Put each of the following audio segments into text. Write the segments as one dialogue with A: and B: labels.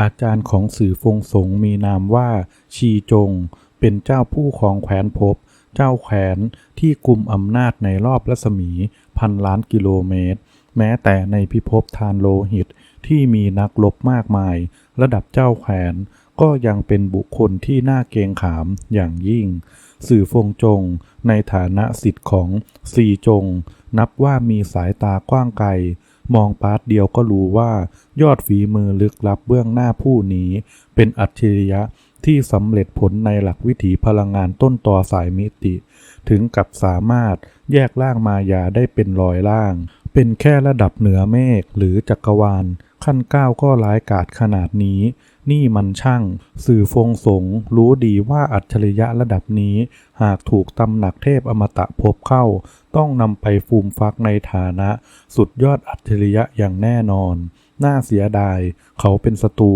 A: อาจารย์ของสื่อฟงสงมีนามว่า ชีจง เป็นเจ้าผู้ของแคว้นภพเจ้าแคว้นที่กุมอำนาจในรอบรัศมีพันล้านกิโลเมตร แม้แต่ในพิภพทานโลหิตที่มีนักรบมากมาย ระดับเจ้าแคว้นก็ยังเป็นบุคคลที่น่าเกรงขามอย่างยิ่ง สื่อฟงจงในฐานะสิทธิ์ของซีจง นับว่ามีสายตากว้างไกล มองปาร์ตเดียวก็รู้ว่ายอดฝีมือลึกลับเบื้องหน้าผู้นี้ เป็นอัจฉริยะที่สำเร็จผลในหลักวิถีพลังงานต้นต่อสายมิติ ถึงกับสามารถแยกร่างมายาได้เป็นร้อยร่าง เป็นแค่ระดับเหนือเมฆหรือจักรวาล ขั้นก้าวก็ร้ายกาจขนาดนี้ นี่มันช่าง สื่อฟงสงรู้ดีว่าอัจฉริยะระดับนี้ หากถูกตำหนักเทพอมตะพบเข้า ต้องนำไปฟูมฟักในฐานะ สุดยอดอัจฉริยะอย่างแน่นอน น่าเสียดาย เขาเป็นศัตรู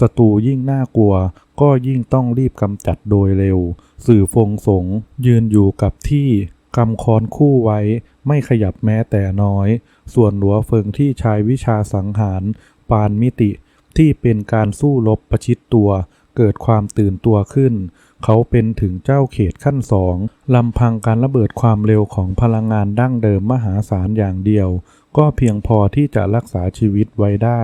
A: ศัตรูยิ่งน่ากลัว ก็ยิ่งต้องรีบกำจัดโดยเร็ว สื่อฟงสงยืนอยู่กับที่กำคอนคู่ไว้ไม่ขยับแม้แต่น้อย ส่วนหลัวเฟิงที่ใช้วิชาสังหาร ปานมิติ ที่เป็นการสู้รบประชิดตัว เกิดความตื่นตัวขึ้น เขาเป็นถึงเจ้าเขตขั้นสองลำพังการระเบิดความเร็วของพลังงานดั้งเดิมมหาศาลอย่างเดียว ก็เพียงพอที่จะรักษาชีวิตไว้ได้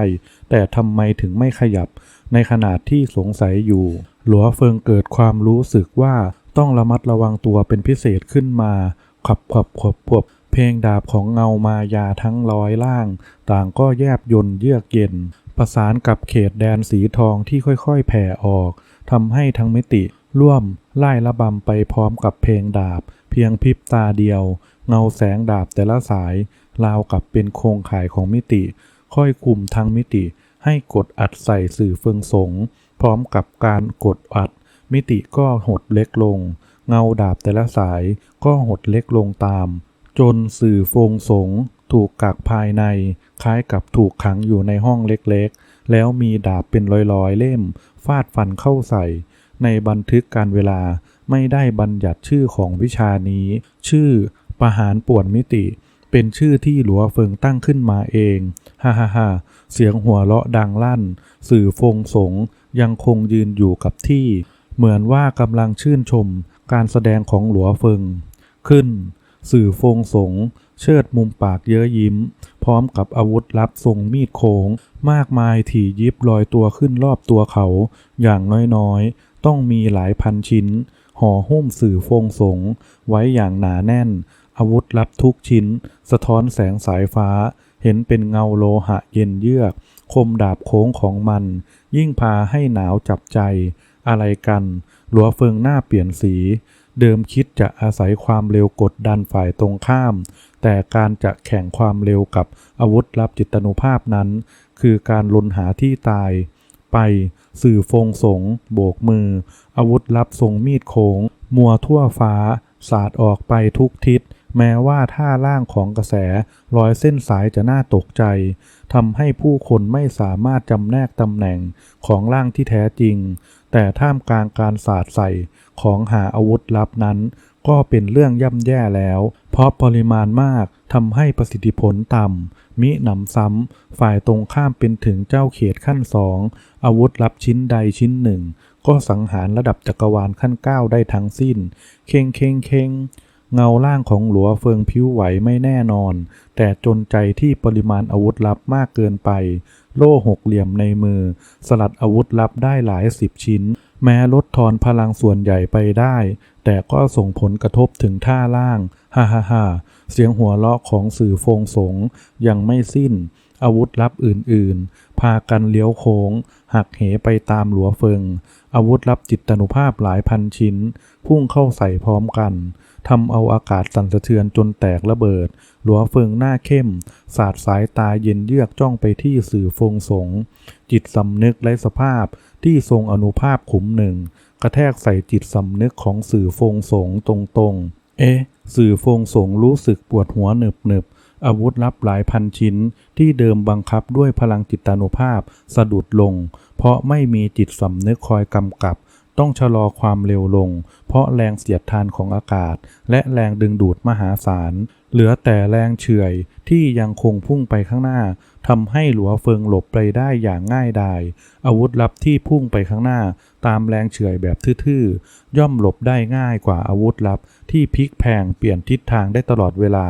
A: แต่ทำไมถึงไม่ขยับ ในขณะที่สงสัยอยู่ หลัวเฟิงเกิดความรู้สึกว่าต้องระมัดระวังตัวเป็นพิเศษขึ้นมาขับขับขบขบเพลงดาบของเงามายาทั้งร้อยล่าง ต่างก็แยบยนเยือกเย็น ประสานกับเขตแดนสีทองที่ค่อยๆ แผ่ออกทำให้ทั้งมิติร่วมไล่ระบำไปพร้อมกับเพลงดาบ เพียงพริบตาเดียว เงาแสงดาบแต่ละสาย ราวกับเป็นโครงข่ายของมิติ ค่อยคุมทั้งมิติ ให้กดอัดใส่สื่อเฟืองสง พร้อมกับการกดอัด มิติก็หดเล็กลง เงาดาบแต่ละสายก็หดเล็กลงตาม จนสื่อฟงสง ถูกกักภายใน คล้ายกับถูกขังอยู่ในห้องเล็กๆ แล้วมีดาบเป็นร้อยๆ เล่ม ฟาดฟันเข้าใส่ ในบันทึกการเวลาไม่ได้บัญญัติชื่อของวิชานี้ ชื่อประหารป่วนมิติ เป็นชื่อที่หลัวเฟิงตั้งขึ้นมาเองฮ่าฮ่าฮ่าเสียงหัวเราะดังลั่น สื่อฟงสงยังคงยืนอยู่กับที่ เหมือนว่ากำลังชื่นชมการแสดงของหลัวเฟิง ขึ้น สื่อฟงสง เชิดมุมปากเย้ยยิ้ม พร้อมกับอาวุธลับทรงมีดโค้ง มากมายถี่ยิบลอยตัวขึ้นรอบตัวเขา อย่างน้อยๆ ต้องมีหลายพันชิ้น ห่อหุ้มสื่อฟงสง ไว้อย่างหนาแน่น อาวุธลับทุกชิ้น สะท้อนแสงสายฟ้า เห็นเป็นเงาโลหะเย็นเยือก คมดาบโค้งของมัน ยิ่งพาให้หนาวจับใจ อะไรกัน หลัวเฟิงหน้าเปลี่ยนสี เดิมคิดจะอาศัยความเร็วกดดันฝ่ายตรงข้าม แต่การจะแข่งความเร็วกับอาวุธลับจิตนุภาพนั้น คือการลนหาที่ตาย ไป สื่อฟงสง โบกมือ อาวุธลับทรงมีดโค้งมัวทั่วฟ้า สาดออกไปทุกทิศ แม้ว่าท่าล่างของกระแสรอยเส้นสายจะน่าตกใจทำให้ผู้คนไม่สามารถจำแนกตำแหน่งของร่างที่แท้จริง แต่ท่ามกลางการสาดใส่ของหาอาวุธลับนั้น ก็เป็นเรื่องย่ำแย่แล้ว เพราะปริมาณมากทำให้ประสิทธิผลต่ำ มิหนำซ้ำ ฝ่ายตรงข้ามเป็นถึงเจ้าเขตขั้นสอง อาวุธลับชิ้นใดชิ้นหนึ่ง ก็สังหารระดับจักรวาลขั้นเก้าได้ทั้งสิ้น เข่งเข่งเข่ง เงาล่างของหลัวเฟิงผิวไหวไม่แน่นอน แต่จนใจที่ปริมาณอาวุธลับมากเกินไป โล่หกเหลี่ยมในมือ สลัดอาวุธลับได้หลายสิบชิ้น แม้ลดทอนพลังส่วนใหญ่ไปได้ แต่ก็ส่งผลกระทบถึงท่าล่าง ฮ่าฮ่าฮ่าเสียงหัวเราะของสื่อฟงสงยังไม่สิ้น อาวุธลับอื่นๆ พากันเลี้ยวโค้ง หักเหไปตามหลัวเฟิง อาวุธลับจิตตนุภาพหลายพันชิ้น พุ่งเข้าใส่พร้อมกัน ทำเอาอากาศสั่นสะเทือนจนแตกระเบิด หลัวเฟิงหน้าเข้ม สาดสายตาเย็นเยือกจ้องไปที่สื่อฟงสง จิตสำนึกและสภาพที่ทรงอนุภาพขุมหนึ่ง กระแทกใส่จิตสำนึกของสื่อฟงสงตรงๆ เอ๊ะ สื่อฟงสงรู้สึกปวดหัวหนึบหนึบอาวุธลับหลายพันชิ้นที่เดิมบังคับด้วยพลังจิตานุภาพสะดุดลง เพราะไม่มีจิตสำนึกคอยกำกับ ต้องชะลอความเร็วลง เพราะแรงเสียดทานของอากาศ และแรงดึงดูดมหาศาล เหลือแต่แรงเฉื่อยที่ยังคงพุ่งไปข้างหน้าทำให้หลัวเฟิงหลบไปได้อย่างง่ายดาย อาวุธลับที่พุ่งไปข้างหน้า ตามแรงเฉื่อยแบบทื่อๆ ย่อมหลบได้ง่ายกว่าอาวุธลับ ที่พลิกแพงเปลี่ยนทิศทางได้ตลอดเวลา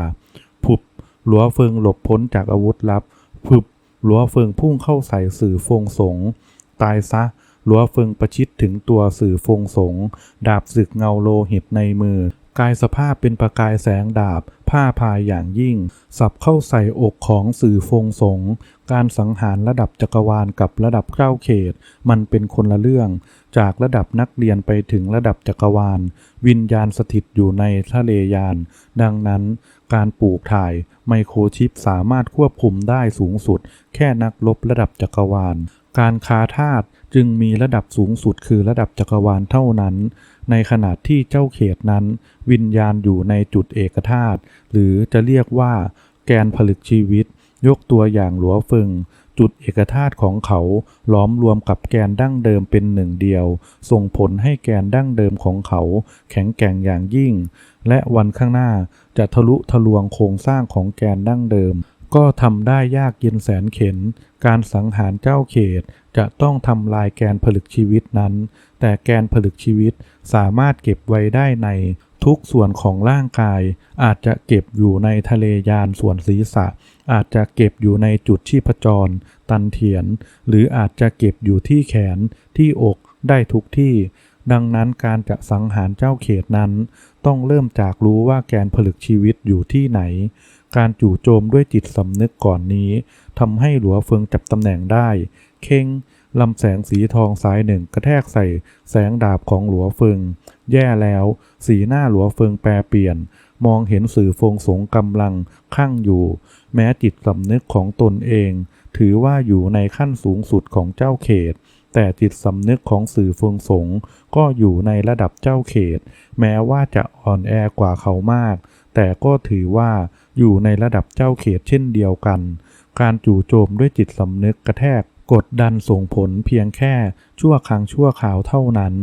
A: ผุบหลัวเฟิงหลบพ้นจากอาวุธลับผึบหลัวเฟิงพุ่งเข้าใส่สื่อฟงสง ตายซะ ลัวเฟิงประชิดถึงตัวสื่อฟงสง ดาบศึกเงาโลหิตในมือ กายสภาพเป็นประกายแสงดาบ ผ้าพายอย่างยิ่ง สับเข้าใส่อกของสื่อฟงสง การสังหารระดับจักรวาลกับระดับเก้าเขต มันเป็นคนละเรื่อง จากระดับนักเรียนไปถึงระดับจักรวาล วิญญาณสถิตอยู่ในทะเลยาน ดังนั้นการปลูกถ่ายไมโครชิปสามารถควบคุมได้สูงสุด แค่นักลบระดับจักรวาลการค้าทาสจึงมีระดับสูงสุดคือระดับจักรวาลเท่านั้น ในขณะที่เจ้าเขตนั้น วิญญาณอยู่ในจุดเอกธาตุหรือจะเรียกว่า แกนผลึกชีวิต ยกตัวอย่างหลัวเฟิงจุดเอกธาตุของเขาล้อมรวมกับแกนดั้งเดิมเป็นหนึ่งเดียว ส่งผลให้แกนดั้งเดิมของเขา แข็งแกร่งอย่างยิ่ง และวันข้างหน้าจะทะลุทะลวงโครงสร้างของแกนดั้งเดิม ก็ทำได้ยากเย็นแสนเข็น การสังหารเจ้าเขต จะต้องทำลายแกนผลึกชีวิตนั้น แต่แกนผลึกชีวิตสามารถเก็บไว้ได้ในทุกส่วนของร่างกาย อาจจะเก็บอยู่ในทะเลยานส่วนศีรษะ อาจจะเก็บอยู่ในจุดชีพจร ตันเถียน หรืออาจจะเก็บอยู่ที่แขนที่อกได้ทุกที่ ดังนั้นการจะสังหารเจ้าเขตนั้น ต้องเริ่มจากรู้ว่าแกนผลึกชีวิตอยู่ที่ไหน การจู่โจมด้วยจิตสำนึกก่อนนี้ทำให้หลัวเฟิงจับตำแหน่งได้เข่งลำแสงสีทองสายหนึ่งกระแทกใส่แสงดาบของหลัวเฟิง แย่แล้ว สีหน้าหลัวเฟิงแปรเปลี่ยน มองเห็นสื่อฟงสงกำลังข้างอยู่ แม้จิตสำนึกของตนเอง ถือว่าอยู่ในขั้นสูงสุดของเจ้าเขต แต่จิตสำนึกของสื่อฟงสงก็อยู่ในระดับเจ้าเขต แม้ว่าจะอ่อนแอกว่าเขามาก แต่ก็ถือว่า อยู่ในระดับเจ้าเขตเช่นเดียวกัน การจู่โจมด้วยจิตสำนึกกระแทก กดดันส่งผลเพียงแค่ชั่วครั้งชั่วคราวเท่านั้น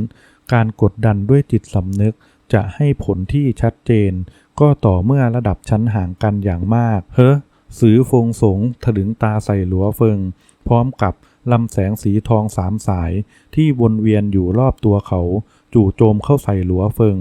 A: การกดดันด้วยจิตสำนึกจะให้ผลที่ชัดเจน ก็ต่อเมื่อระดับชั้นห่างกันอย่างมาก เฮ้อสือฟงสงถลึงตาใส่หลัวเฟิง พร้อมกับลำแสงสีทองสามสาย ที่วนเวียนอยู่รอบตัวเขา จู่โจมเข้าใส่หลัวเฟิง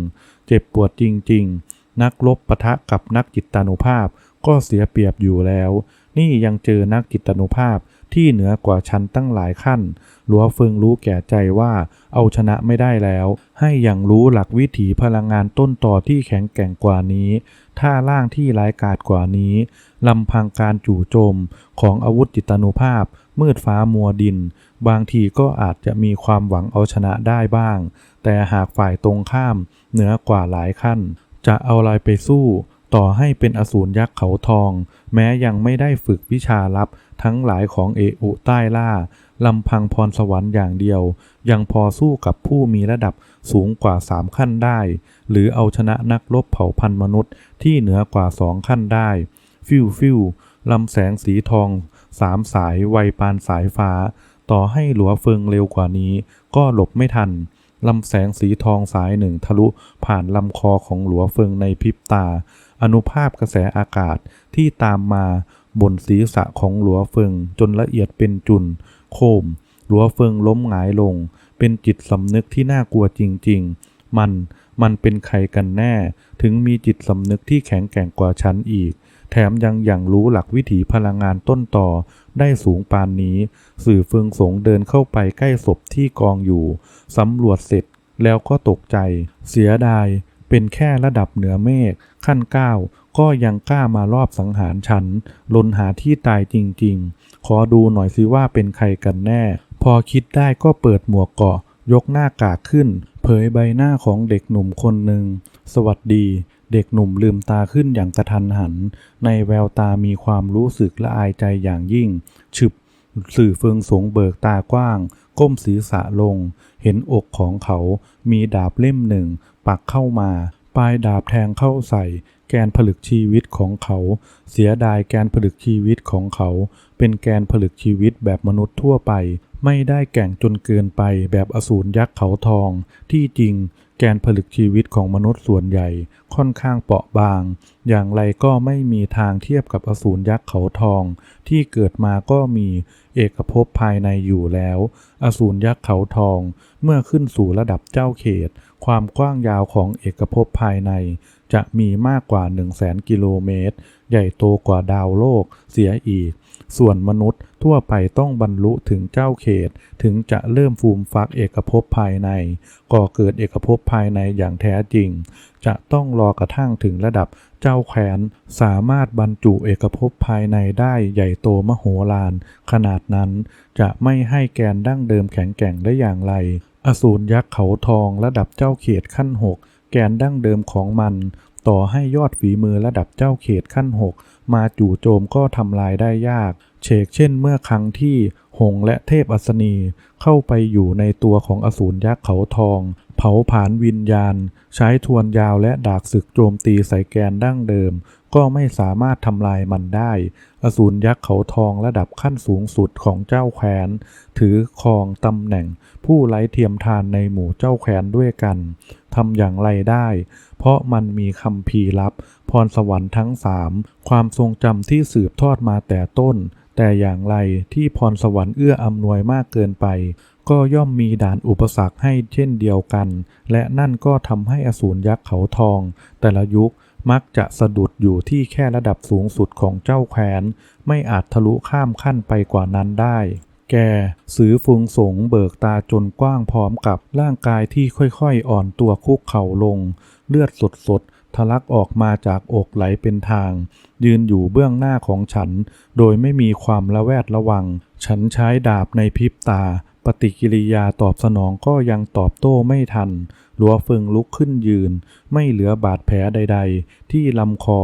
A: เจ็บปวดจริง ๆ นักลบปะทะกับนักจิตานุภาพ ก็เสียเปรียบอยู่แล้ว นี่ยังเจอนักจิตานุภาพที่เหนือกว่าชั้นตั้งหลายขั้น หลัวเฟิงรู้แก่ใจว่าเอาชนะไม่ได้แล้ว ให้อย่างรู้หลักวิถีพลังงานต้นต่อที่แข็งแกร่งกว่านี้ ท่าล่างที่ร้ายกาจกว่านี้ ลำพังการจู่โจมของอาวุธจิตานุภาพ มืดฟ้ามัวดิน บางทีก็อาจจะมีความหวังเอาชนะได้บ้าง แต่หากฝ่ายตรงข้าม เหนือกว่าหลายขั้น จะเอาอะไรไปสู้ ต่อให้เป็นอสูรยักษ์เขาทอง แม้ยังไม่ได้ฝึกวิชาลับทั้งหลายของเออุใต้ล่าลำพังพรสวรรค์อย่างเดียว ยังพอสู้กับผู้มีระดับสูงกว่าสามขั้นได้ หรือเอาชนะนักรบเผ่าพันธุ์มนุษย์ที่เหนือกว่าสองขั้นได้ ฟิวฟิวลำแสงสีทองสามสายไวปานสายฟ้า ต่อให้หลัวเฟิงเร็วกว่านี้ ก็หลบไม่ทัน ลำแสงสีทองสายหนึ่งทะลุผ่านลำคอของหลัวเฟิงในพริบตา อนุภาพกระแสอากาศที่ตามมาบนศีรษะของหลัวเฟิงจนละเอียดเป็นจุน โคม หลัวเฟิงล้มหงายลง เป็นจิตสำนึกที่น่ากลัวจริง ๆ มัน มันเป็นใครกันแน่ ถึงมีจิตสำนึกที่แข็งแกร่งกว่าฉันอีก แถมยังอย่างรู้หลักวิถีพลังงานต้นต่อ ได้สูงปานนี้ สื่อเฟืองสงเดินเข้าไปใกล้ศพที่กองอยู่ สำรวจเสร็จแล้วก็ตกใจ เสียดาย เป็นแค่ระดับเหนือเมฆขั้นเก้าก็ยังกล้ามารอบสังหารฉัน ลนหาที่ตายจริง ๆ ขอดูหน่อยสิว่าเป็นใครกันแน่ พอคิดได้ก็เปิดหมวกเกาะ ยกหน้ากากขึ้น เผยใบหน้าของเด็กหนุ่มคนหนึ่ง สวัสดี เด็กหนุ่มลืมตาขึ้นอย่างกระทันหัน ในแววตามีความรู้สึกละอายใจอย่างยิ่ง ฉึบสื่อเฟืองสงเบิกตากว้าง ก้มศีรษะลง เห็นอกของเขามีดาบเล่มหนึ่ง ปักเข้ามา ปลายดาบแทงเข้าใส่ แกนผลึกชีวิตของเขา เสียดายแกนผลึกชีวิตของเขา เป็นแกนผลึกชีวิตแบบมนุษย์ทั่วไป ไม่ได้แก่งจนเกินไปแบบอสูรยักษ์เขาทอง ที่จริง แกนผลึกชีวิตของมนุษย์ส่วนใหญ่ค่อนข้างเปราะบาง อย่างไรก็ไม่มีทางเทียบกับอสูรยักษ์เขาทอง ที่เกิดมาก็มีเอกภพภายในอยู่แล้ว อสูรยักษ์เขาทอง เมื่อขึ้นสู่ระดับเจ้าเขต ความกว้างยาวของเอกภพภายใน จะมีมากกว่า 1 0 0 0 0แสนกิโลเมตร ใหญ่โตกว่าดาวโลกเสียอีก ส่วนมนุษย์ทั่วไปต้องบรรลุถึงเจ้าเขต ถึงจะเริ่มฟูมฟักเอกภพภายใน ก่อเกิดเอกภพภายในอย่างแท้จริง จะต้องรอกระทั่งถึงระดับเจ้าแขวนสามารถบรรจุเอกภพภายในได้ใหญ่โตมโหฬารขนาดนั้นจะไม่ให้แกนดั้งเดิมแข็งแกร่งได้อย่างไร อสูรยักษ์เขาทองระดับเจ้าเขตขั้นหกแกนดั้งเดิมของมัน ต่อให้ยอดฝีมือระดับเจ้าเขตขั้นหกมาจู่โจมก็ทำลายได้ยาก เชกเช่นเมื่อครั้งที่หงและเทพอัศนีเข้าไปอยู่ในตัวของอสูรยักษ์เขาทอง เผาผลาญวิญญาณ ใช้ทวนยาวและดากศึกโจมตีใส่แกนดั้งเดิม ก็ไม่สามารถทำลายมันได้ อสูรยักษ์เขาทองระดับขั้นสูงสุดของเจ้าแคว้น ถือครองตำแหน่งผู้ไร้เทียมทานในหมู่เจ้าแคว้นด้วยกันทำอย่างไรได้ เพราะมันมีคำพีร์ลับ พรสวรรค์ทั้งสามความทรงจำที่สืบทอดมาแต่ต้น แต่อย่างไรที่พรสวรรค์เอื้ออำนวยมากเกินไป ก็ย่อมมีด่านอุปสรรคให้เช่นเดียวกัน และนั่นก็ทำให้อสูรยักษ์เขาทอง แต่ละยุค มักจะสะดุดอยู่ที่แค่ระดับสูงสุดของเจ้าแคว้น ไม่อาจทะลุข้ามขั้นไปกว่านั้นได้ แกสือฟุงสงเบิกตาจนกว้างพร้อมกับร่างกายที่ค่อยๆ อ่อนตัวคุกเข่าลง เลือดสดๆทะลักออกมาจากอกไหลเป็นทาง ยืนอยู่เบื้องหน้าของฉัน โดยไม่มีความระแวดระวัง ฉันใช้ดาบในพริบตา ปฏิกิริยาตอบสนองก็ยังตอบโต้ไม่ทัน หลัวเฟิงลุกขึ้นยืน ไม่เหลือบาดแผลใดๆ ที่ลำคอ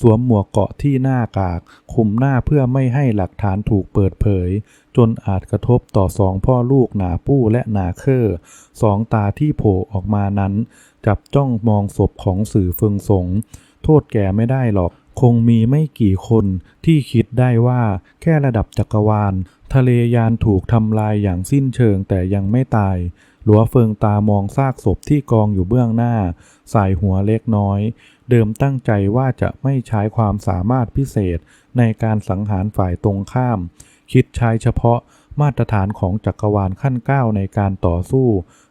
A: สวมหมวกเกาะที่หน้ากาก คุมหน้าเพื่อไม่ให้หลักฐานถูกเปิดเผย จนอาจกระทบต่อสองพ่อลูกหนาปู้และหนาเคอสองตาที่โผล่ออกมานั้น จับจ้องมองศพของสื่อเฟิงสง โทษแก่ไม่ได้หรอก คงมีไม่กี่คนที่คิดได้ว่าแค่ระดับจักรวาล ทะเลยานถูกทำลายอย่างสิ้นเชิงแต่ยังไม่ตาย หลัวเฟิงตามองซากศพที่กองอยู่เบื้องหน้า สายหัวเล็กน้อย เดิมตั้งใจว่าจะไม่ใช้ความสามารถพิเศษในการสังหารฝ่ายตรงข้าม คิดใช้เฉพาะมาตรฐานของจักรวาลขั้นก้าวในการต่อสู้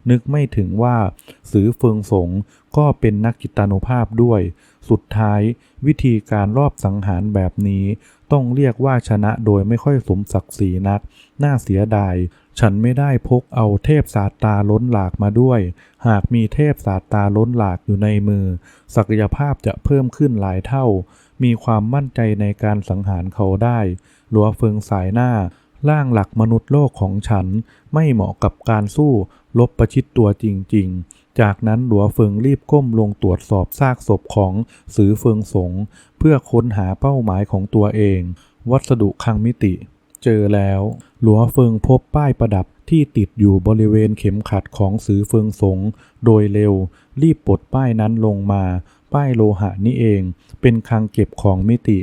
A: นึกไม่ถึงว่า สือเฟิงสงก็เป็นนักจิตานุภาพด้วย สุดท้ายวิธีการรอบสังหารแบบนี้ ต้องเรียกว่าชนะโดยไม่ค่อยสมศักดิ์ศรีนัก น่าเสียดาย ฉันไม่ได้พกเอาเทพสาตาล้นหลากมาด้วย หากมีเทพสาตาล้นหลากอยู่ในมือ ศักยภาพจะเพิ่มขึ้นหลายเท่า มีความมั่นใจในการสังหารเขาได้หลัวเฟิงสายหน้าร่างหลักมนุษย์โลกของฉันไม่เหมาะกับการสู้ลบประชิดตัวจริง ๆ จากนั้นหลัวเฟิงรีบก้มลงตรวจสอบซากศพของสือเฟิงสง เพื่อค้นหาเป้าหมายของตัวเอง วัสดุคังมิติ เจอแล้ว หลัวเฟิงพบป้ายประดับที่ติดอยู่บริเวณเข็มขัดของสือเฟิงสง โดยเร็ว รีบปลดป้ายนั้นลงมา ป้ายโลหะนี่เอง เป็นคลังเก็บของมิติ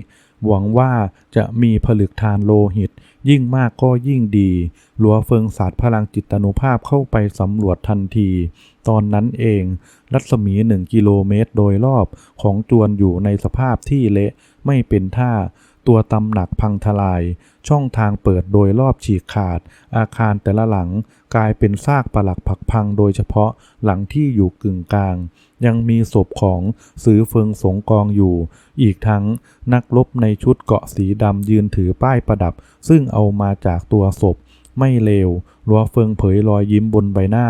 A: หวังว่าจะมีผลึกทานโลหิต ยิ่งมากก็ยิ่งดีหลัวเฟิงศาสาดพลังจิตานุภาพเข้าไปสำรวจทันที ตอนนั้นเอง รัศมีหนึ่งกิโลเมตรโดยรอบของจวนอยู่ในสภาพที่เละไม่เป็นท่า ตัวตำหนักพังทลาย ช่องทางเปิดโดยรอบฉีกขาด อาคารแต่ละหลังกลายเป็นซากปลักผักพังโดยเฉพาะหลังที่อยู่กึ่งกลาง ยังมีศพของสือเฟิงสงกองอยู่ อีกทั้งนักรบในชุดเกาะสีดำยืนถือป้ายประดับ ซึ่งเอามาจากตัวศพไม่เลวหลัวเฟิงเผยรอยยิ้มบนใบหน้า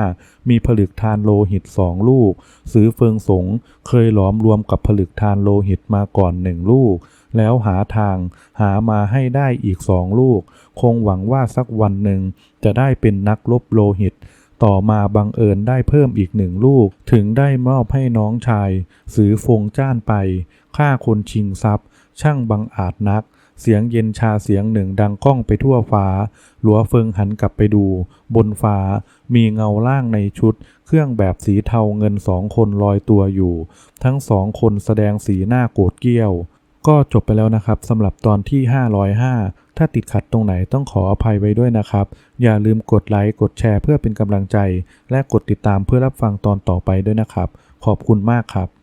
A: มีผลึกทานโลหิตสองลูกสือเฟิงสง เคยหลอมรวมกับผลึกทานโลหิตมาก่อนหนึ่งลูก แล้วหาทางหามาให้ได้อีกสองลูก คงหวังว่าสักวันหนึ่งจะได้เป็นนักรบโลหิต ต่อมาบังเอิญได้เพิ่มอีกหนึ่งลูก ถึงได้มอบให้น้องชาย สือฟงจ้านไปฆ่าคนชิงทรัพย์ ช่างบังอาจนัก เสียงเย็นชาเสียงหนึ่งดังก้องไปทั่วฟ้า หลัวเฟิงหันกลับไปดู บนฟ้า มีเงาล่างในชุด เครื่องแบบสีเทาเงินสองคนลอยตัวอยู่ ทั้งสองคนแสดงสีหน้าโกรธเกี้ยวก็จบไปแล้วนะครับสำหรับตอนที่ 505 ถ้าติดขัดตรงไหนต้องขออภัยไว้ด้วยนะครับ อย่าลืมกดไลค์กดแชร์เพื่อเป็นกำลังใจ และกดติดตามเพื่อรับฟังตอนต่อไปด้วยนะครับ ขอบคุณมากครับ